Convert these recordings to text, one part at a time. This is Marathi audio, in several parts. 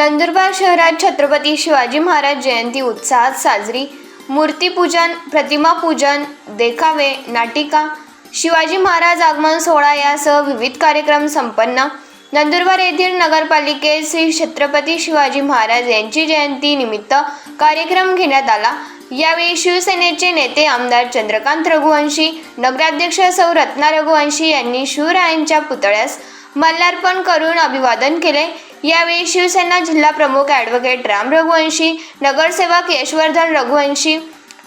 नंदुरबार शहरात छत्रपती शिवाजी महाराज जयंती उत्साहात साजरी. मूर्तीपूजन प्रतिमा पूजन देखावे नाटिका. शिवाजी महाराज आगमन सोहळा यासह विविध कार्यक्रम संपन्न. नंदुरबार येथील नगरपालिकेत श्री छत्रपती शिवाजी महाराज यांची जयंती निमित्त कार्यक्रम घेण्यात आला. यावेळी शिवसेनेचे नेते आमदार चंद्रकांत रघुवंशी नगराध्यक्ष सौ रत्ना रघुवंशी यांनी शिवरायांच्या पुतळ्यास माल्यार्पण करून अभिवादन केले. यावेळी शिवसेना जिल्हा प्रमुख ॲडव्होकेट राम रघुवंशी नगरसेवक यशवर्धन रघुवंशी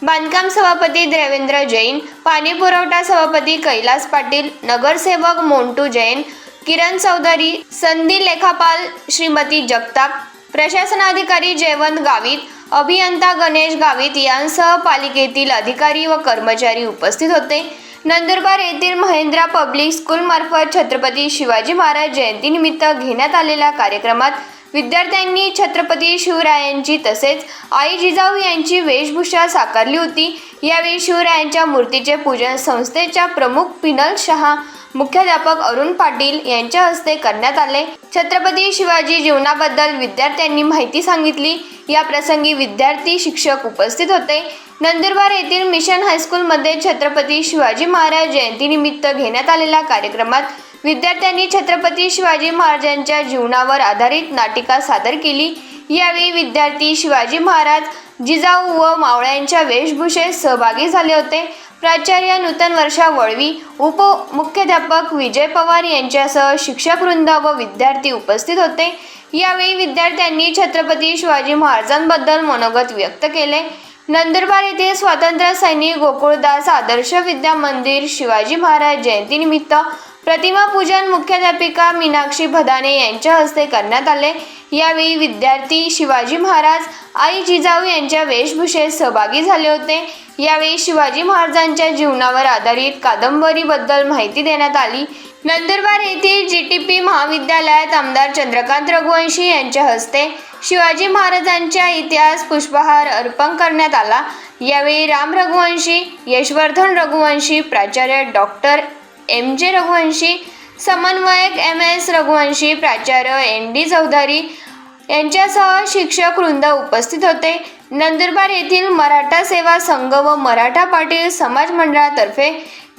बांधकाम सभापती देवेंद्र जैन पाणी पुरवठा सभापती कैलास पाटील नगरसेवक मोंटू जैन किरण चौधरी संधी लेखापाल श्रीमती जगताप प्रशासनाधिकारी जयवंत गावित अभियंता गणेश गावित यांसह पालिकेतील अधिकारी व कर्मचारी उपस्थित होते. नंदुरबार येथील महेंद्रा पब्लिक स्कूलमार्फत छत्रपती शिवाजी महाराज जयंतीनिमित्त घेण्यात आलेल्या कार्यक्रमात विद्यार्थ्यांनी छत्रपती शिवरायांची तसेच आई जिजाऊ यांची वेशभूषा साकारली होती. यावेळी शिवरायांच्या मूर्तीचे पूजन संस्थेच्या प्रमुख पिनल शहा मुख्याध्यापक अरुण पाटील यांच्या हस्ते करण्यात आले. छत्रपती शिवाजी जीवनाबद्दल विद्यार्थ्यांनी माहिती सांगितली. या प्रसंगी विद्यार्थी शिक्षक उपस्थित होते. नंदुरबार येथील मिशन हायस्कूलमध्ये छत्रपती शिवाजी महाराज जयंतीनिमित्त घेण्यात आलेल्या कार्यक्रमात विद्यार्थ्यांनी छत्रपती शिवाजी महाराजांच्या जीवनावर आधारित नाटिका सादर केली. यावेळी विद्यार्थी शिवाजी महाराज जिजाऊ व मावळ्यांच्या वेशभूषेत सहभागी झाले होते. प्राचार्य नूतन वर्षा वळवी उपमुख्याध्यापक विजय पवार यांच्यासह शिक्षक वृंद व विद्यार्थी उपस्थित होते. यावेळी विद्यार्थ्यांनी छत्रपती शिवाजी महाराजांबद्दल मनोगत व्यक्त केले. नंदुरबार येथे स्वातंत्र्य सैनिक गोकुळदास आदर्श विद्या मंदिर शिवाजी महाराज जयंतीनिमित्त प्रतिमा पूजन मुख्याध्यापिका मीनाक्षी भदाने यांच्या हस्ते करण्यात आले. यावेळी विद्यार्थी शिवाजी महाराज आई जिजाऊ यांच्या वेशभूषेत सहभागी झाले होते. यावेळी शिवाजी महाराजांच्या जीवनावर आधारित कादंबरीबद्दल माहिती देण्यात आली. नंदुरबार येथील जी टी पी महाविद्यालयात आमदार चंद्रकांत रघुवंशी यांच्या हस्ते शिवाजी महाराजांच्या इतिहास पुष्पहार अर्पण करण्यात आला. यावेळी राम रघुवंशी यशवर्धन रघुवंशी प्राचार्य डॉक्टर एम जे रघुवंशी समन्वयक एम एस रघुवंशी प्राचार्य एन डी चौधरी यांच्यासह शिक्षक वृंद उपस्थित होते. नंदुरबार येथील मराठा सेवा संघ व मराठा पाटील समाज मंडळातर्फे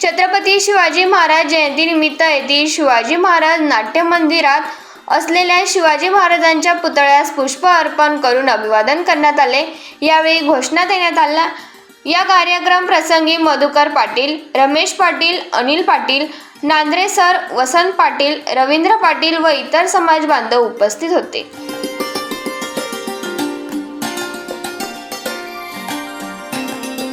छत्रपती शिवाजी महाराज जयंतीनिमित्त येथील शिवाजी महाराज नाट्य मंदिरात असलेल्या शिवाजी महाराजांच्या पुतळ्यास पुष्प अर्पण करून अभिवादन करण्यात आले. यावेळी घोषणा देण्यात आल्या. या कार्यक्रम प्रसंगी मधुकर पाटील रमेश पाटील अनिल पाटील नांद्रे सर वसंत पाटील रवींद्र पाटील व इतर समाज बांधव उपस्थित होते.